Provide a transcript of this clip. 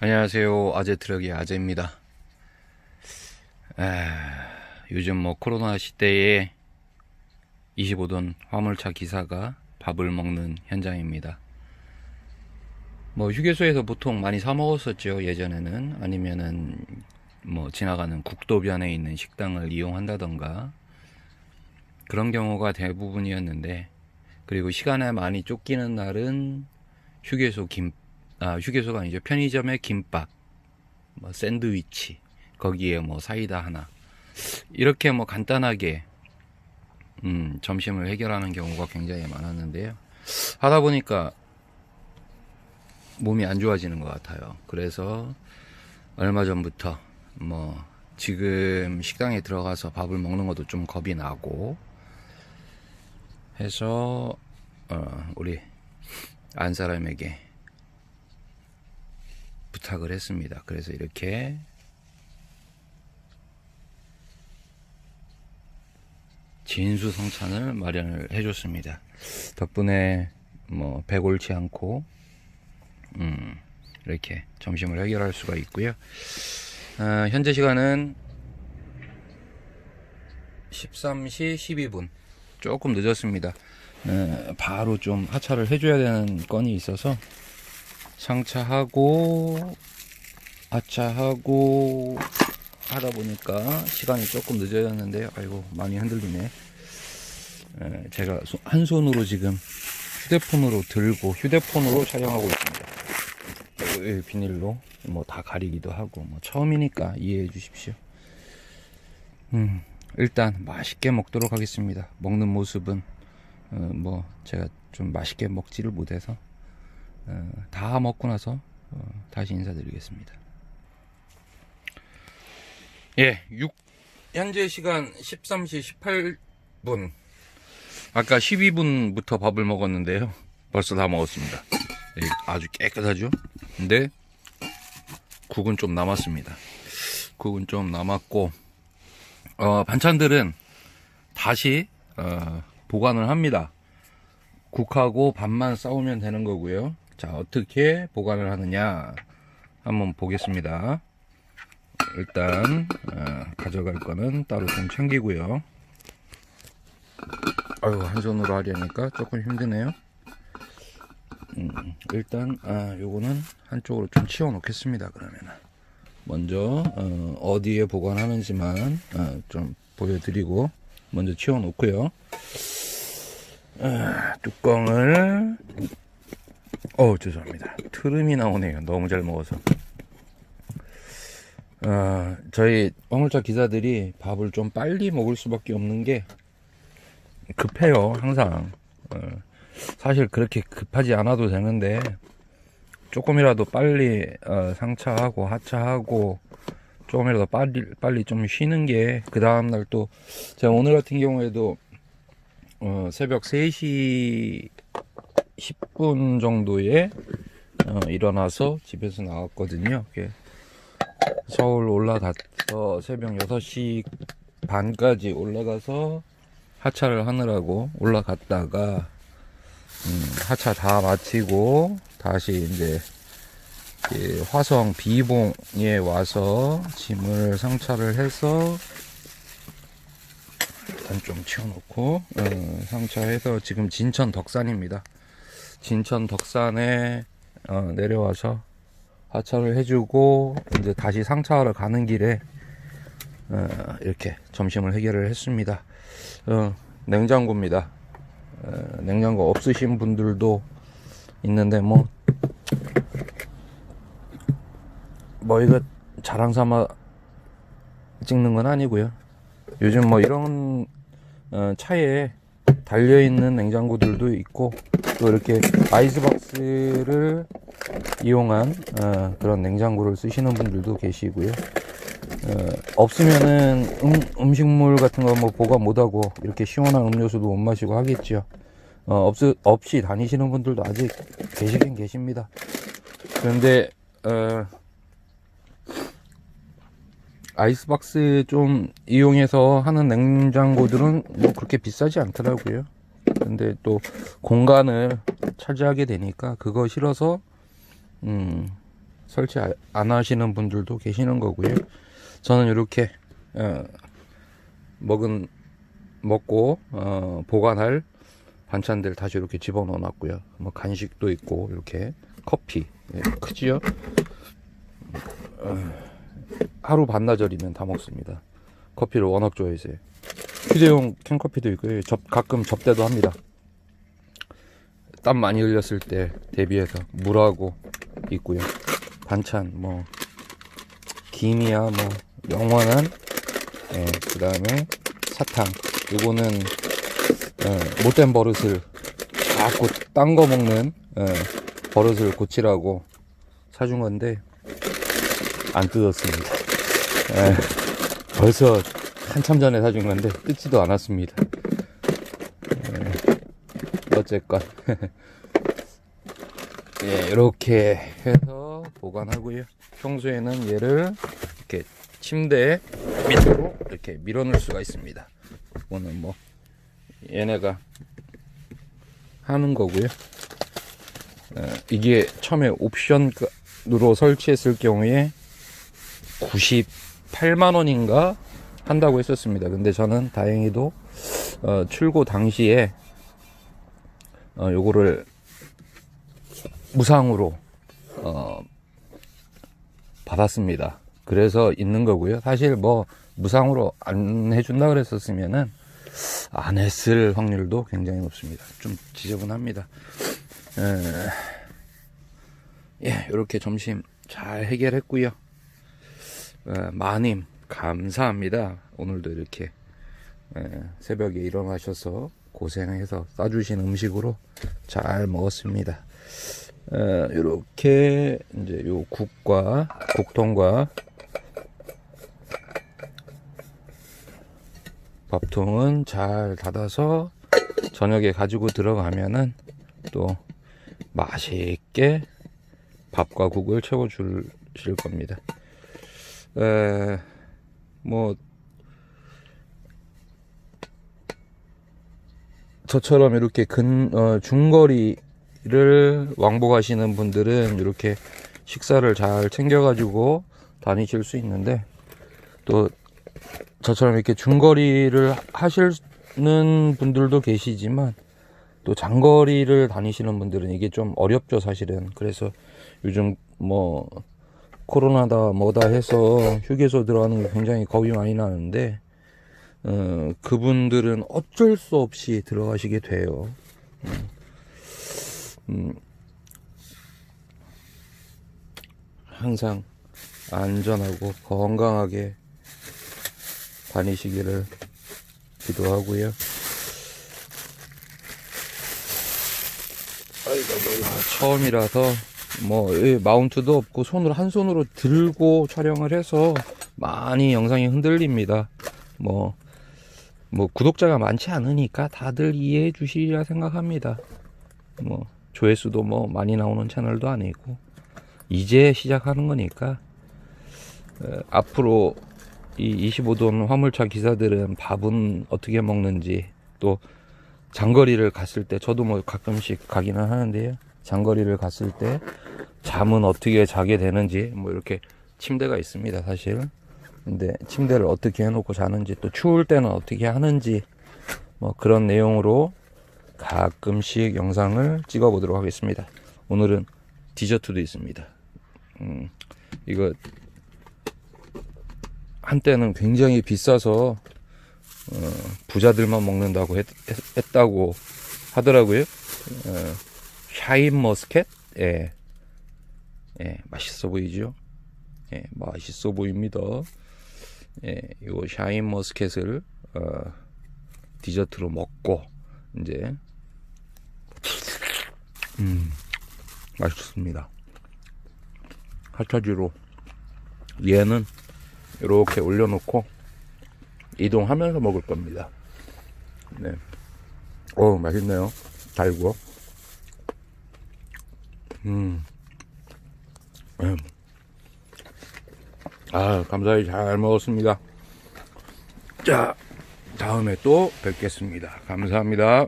안녕하세요. 아재 트럭의 아재입니다. 에, 요즘 뭐 코로나 시대에 25돈 화물차 기사가 밥을 먹는 현장입니다. 뭐 휴게소에서 보통 많이 사 먹었었죠. 예전에는 아니면은 뭐 지나가는 국도변에 있는 식당을 이용한다던가 그런 경우가 대부분이었는데 그리고 시간에 많이 쫓기는 날은 휴게소 김, 아, 휴게소가 아니죠. 편의점에 김밥, 뭐 샌드위치, 거기에 뭐 사이다 하나. 이렇게 뭐 간단하게, 음, 점심을 해결하는 경우가 굉장히 많았는데요. 하다 보니까 몸이 안 좋아지는 것 같아요. 그래서 얼마 전부터 뭐 지금 식당에 들어가서 밥을 먹는 것도 좀 겁이 나고 해서 어, 우리 안 사람에게 부탁을 했습니다. 그래서 이렇게 진수성찬을 마련을 해줬습니다. 덕분에 뭐 배골치 않고 음, 이렇게 점심을 해결할 수가 있고요. 어, 현재 시간은 13시 12분. 조금 늦었습니다. 어, 바로 좀 하차를 해줘야 되는 건이 있어서 상차하고 하차하고 하다 보니까 시간이 조금 늦어졌는데요. 아이고 많이 흔들리네. 에, 제가 소- 한 손으로 지금 휴대폰으로 들고 휴대폰으로 촬영하고 있습니다. 에, 비닐로 뭐 다 가리기도 하고 뭐 처음이니까 이해해 주십시오. 음, 일단 맛있게 먹도록 하겠습니다. 먹는 모습은 어, 뭐 제가 좀 맛있게 먹지를 못해서 어, 다 먹고 나서 어, 다시 인사드리겠습니다. 예, 6, 현재 시간 13시 18분. 아까 12분부터 밥을 먹었는데요. 벌써 다 먹었습니다. 예, 아주 깨끗하죠? 근데 국은 좀 남았습니다. 국은 좀 남았고, 어, 반찬들은 다시 어, 보관을 합니다. 국하고 밥만 싸우면 되는 거고요. 자, 어떻게 보관을 하느냐 한번 보겠습니다. 일단 어, 가져갈 거는 따로 좀 챙기고요. 아유, 한 손으로 하려니까 조금 힘드네요. 음, 일단 아, 요거는 한쪽으로 좀 치워 놓겠습니다. 그러면은 먼저 어, 디에 보관하는지만 어, 좀 보여드리고 먼저 치워 놓고요. 아, 뚜껑을 어 죄송합니다. 트름이 나오네요. 너무 잘 먹어서. 아, 저희 화물차 기사들이 밥을 좀 빨리 먹을 수밖에 없는 게 급해요. 항상. 어, 사실 그렇게 급하지 않아도 되는데 조금이라도 빨리 어, 상차하고 하차하고 조금이라도 빨리 빨리 좀 쉬는 게 그 다음 날 또 제가 오늘 같은 경우에도 어, 새벽 3시 10분 정도에 어, 일어나서 집에서 나왔거든요. 서울 올라가서 새벽 6시 반까지 올라가서 하차를 하느라고 올라갔다가 음, 하차 다 마치고 다시 이제 이 화성 비봉에 와서 짐을 상차를 해서 일단 좀 치워놓고 어, 상차해서 지금 진천 덕산입니다. 진천 덕산에 어, 내려와서 하차를 해주고 이제 다시 상차하러 가는 길에 어, 이렇게 점심을 해결을 했습니다. 어, 냉장고입니다. 어, 냉장고 없으신 분들도 있는데 뭐, 뭐 이거 자랑 삼아 찍는 건 아니고요. 요즘 뭐 이런 어, 차에 달려 있는 냉장고들도 있고 또 이렇게 아이스박스를 이용한 어, 그런 냉장고를 쓰시는 분들도 계시고요. 어, 없으면은 음, 음식물 같은 거 뭐 보관 못하고 이렇게 시원한 음료수도 못 마시고 하겠죠. 어, 없, 없이 다니시는 분들도 아직 계시긴 계십니다. 그런데, 어, 아이스박스 좀 이용해서 하는 냉장고들은 뭐 그렇게 비싸지 않더라고요. 근데 또 공간을 차지하게 되니까 그거 싫어서, 음, 설치 아- 안 하시는 분들도 계시는 거고요. 저는 이렇게 어, 먹은 먹고 어, 보관할 반찬들 다시 이렇게 집어넣어 놨고요. 뭐 간식도 있고 이렇게 커피 예, 크지요? 어, 하루 반나절이면 다 먹습니다. 커피를 워낙 좋아해서요. 휴대용 캔커피도 있고요. 접, 가끔 접대도 합니다. 땀 많이 흘렸을 때 대비해서 물하고 있고요. 반찬 뭐 김이야 뭐 영원한 예, 그 다음에 사탕 요거는 예, 못된 버릇을 자꾸 딴 거 먹는 예, 버릇을 고치라고 사준 건데 안 뜯었습니다. 예, 벌써 한참 전에 사준 건데 뜯지도 않았습니다. 예, 어쨌건 예, 이렇게 해서 보관하고요. 평소에는 얘를 이렇게 침대 밑으로 이렇게 밀어넣을 수가 있습니다. 이거는 뭐 얘네가 하는 거고요. 어, 이게 처음에 옵션으로 설치했을 경우에 98만 원인가 한다고 했었습니다. 근데 저는 다행히도 어, 출고 당시에 어, 요거를 무상으로 어, 받았습니다. 그래서 있는 거고요. 사실 뭐 무상으로 안 해준다 그랬었으면은 안 했을 확률도 굉장히 높습니다. 좀 지저분합니다. 에, 예, 이렇게 점심 잘 해결했고요. 에, 마님 감사합니다. 오늘도 이렇게 에, 새벽에 일어나셔서 고생해서 싸주신 음식으로 잘 먹었습니다. 이렇게 이제 요 국과 국통과 밥통은 잘 닫아서 저녁에 가지고 들어가면은 또 맛있게 밥과 국을 채워 주실 겁니다. 에, 뭐 저처럼 이렇게 근 어, 중거리를 왕복하시는 분들은 이렇게 식사를 잘 챙겨가지고 다니실 수 있는데 또 저처럼 이렇게 중거리를 하시는 분들도 계시지만 또 장거리를 다니시는 분들은 이게 좀 어렵죠 사실은. 그래서 요즘 뭐 코로나다 뭐다 해서 휴게소 들어가는 게 굉장히 겁이 많이 나는데 어, 그분들은 어쩔 수 없이 들어가시게 돼요. 음, 음, 항상 안전하고 건강하게 다니시기를 기도하고요. 아이고, 처음이라서 뭐이 마운트도 없고 손으로 한 손으로 들고 촬영을 해서 많이 영상이 흔들립니다. 뭐, 뭐 구독자가 많지 않으니까 다들 이해해 주시리라 생각합니다. 뭐 조회수도 뭐 많이 나오는 채널도 아니고 이제 시작하는 거니까 어, 앞으로 이 25돈 화물차 기사들은 밥은 어떻게 먹는지 또 장거리를 갔을 때 저도 뭐 가끔씩 가기는 하는데요. 장거리를 갔을 때 잠은 어떻게 자게 되는지 뭐 이렇게 침대가 있습니다, 사실. 근데 침대를 어떻게 해놓고 자는지 또 추울 때는 어떻게 하는지 뭐 그런 내용으로 가끔씩 영상을 찍어 보도록 하겠습니다. 오늘은 디저트도 있습니다. 음, 이거 한때는 굉장히 비싸서 어, 부자들만 먹는다고 했, 다고 하더라고요. 어, 샤인 머스켓, 예, 예, 맛있어 보이죠? 예, 맛있어 보입니다. 예, 요 샤인 머스켓을 어, 디저트로 먹고 이제 음, 맛있습니다. 하차지로 얘는 이렇게 올려놓고 이동하면서 먹을 겁니다. 네. 어 맛있네요. 달고. 음. 음. 아, 감사히 잘 먹었습니다. 자, 다음에 또 뵙겠습니다. 감사합니다.